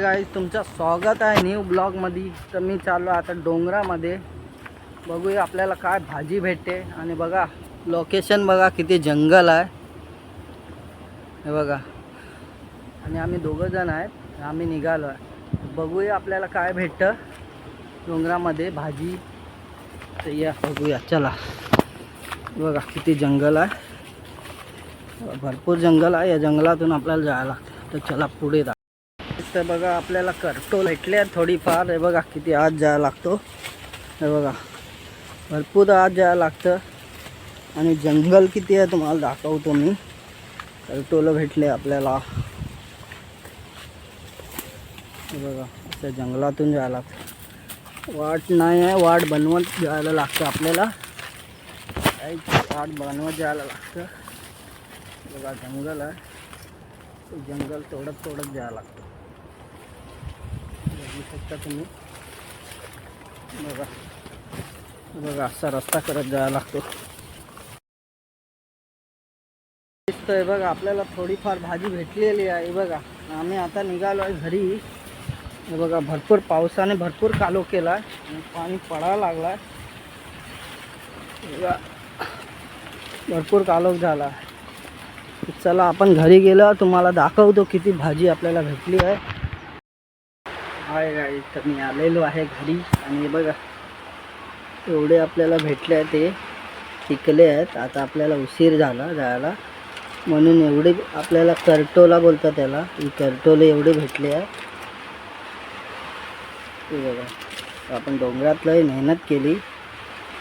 Guys तुमचं स्वागत आहे न्यू ब्लॉगमध्ये तर मी चाललो आता डोंगरामध्ये. बघूया आपल्याला काय भाजी भेटते. आणि बघा लोकेशन बघा किती जंगल आहे. हे बघा. आणि आम्ही दोघं जण आहेत. आम्ही निघालो आहे बघूया आपल्याला काय भेटतं. डोंगरामध्ये भाजी. तर या बघूया. चला. बघा किती जंगल आहे. भरपूर जंगल आहे. या जंगलातून आपल्याला जायला लागतं. तर चला पुढे जा. तर बघा आपल्याला करतो भेटले थोडीफार. हे बघा किती आज जायला लागतो. हे बघा. भरपूर आज जायला लागतं. आणि जंगल किती आहे तुम्हाला दाखवतो मी. करटोलं भेटले आपल्याला. हे बघा असं जंगलातून जायला लागतं. वाट नाही आहे वाट बनवत जायला लागतं आपल्याला. वाट बनवत जायला लागतं. बघा जंगल आहे. जंगल तोडत तोडत जायला लागतं. बघू शकता तुम्ही. बघा. बघा असा रस्ता करत जायला लागतो. दिसतोय बघा आपल्याला थोडीफार भाजी भेटलेली आहे बघा. आम्ही आता निघालो आहे घरी. बघा भरपूर पावसाने भरपूर कालो केला आहे पाणी पडायला लागला आहे बघा. भरपूर कालोख झाला. आहे चला आपण घरी गेलो तुम्हाला दाखवतो किती भाजी आपल्याला भेटली आहे. हाय गाई तर मी आलेलो आहे घरी. आणि बघा एवढे आपल्याला भेटले आहे ते. टिकले आहेत. आता आपल्याला उशीर झाला जायला. म्हणून एवढे आपल्याला करटोला बोलतात त्याला. ही करटोले एवढे भेटले आहे. ते बघा आपण डोंगरातलं मेहनत केली.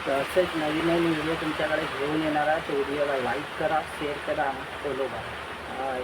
तर असेच नवीन नवीन व्हिडिओ तुमच्याकडे घेऊन येणार आहे. तो व्हिडिओला लाईक करा शेअर करा आणि फॉलो करा. हाय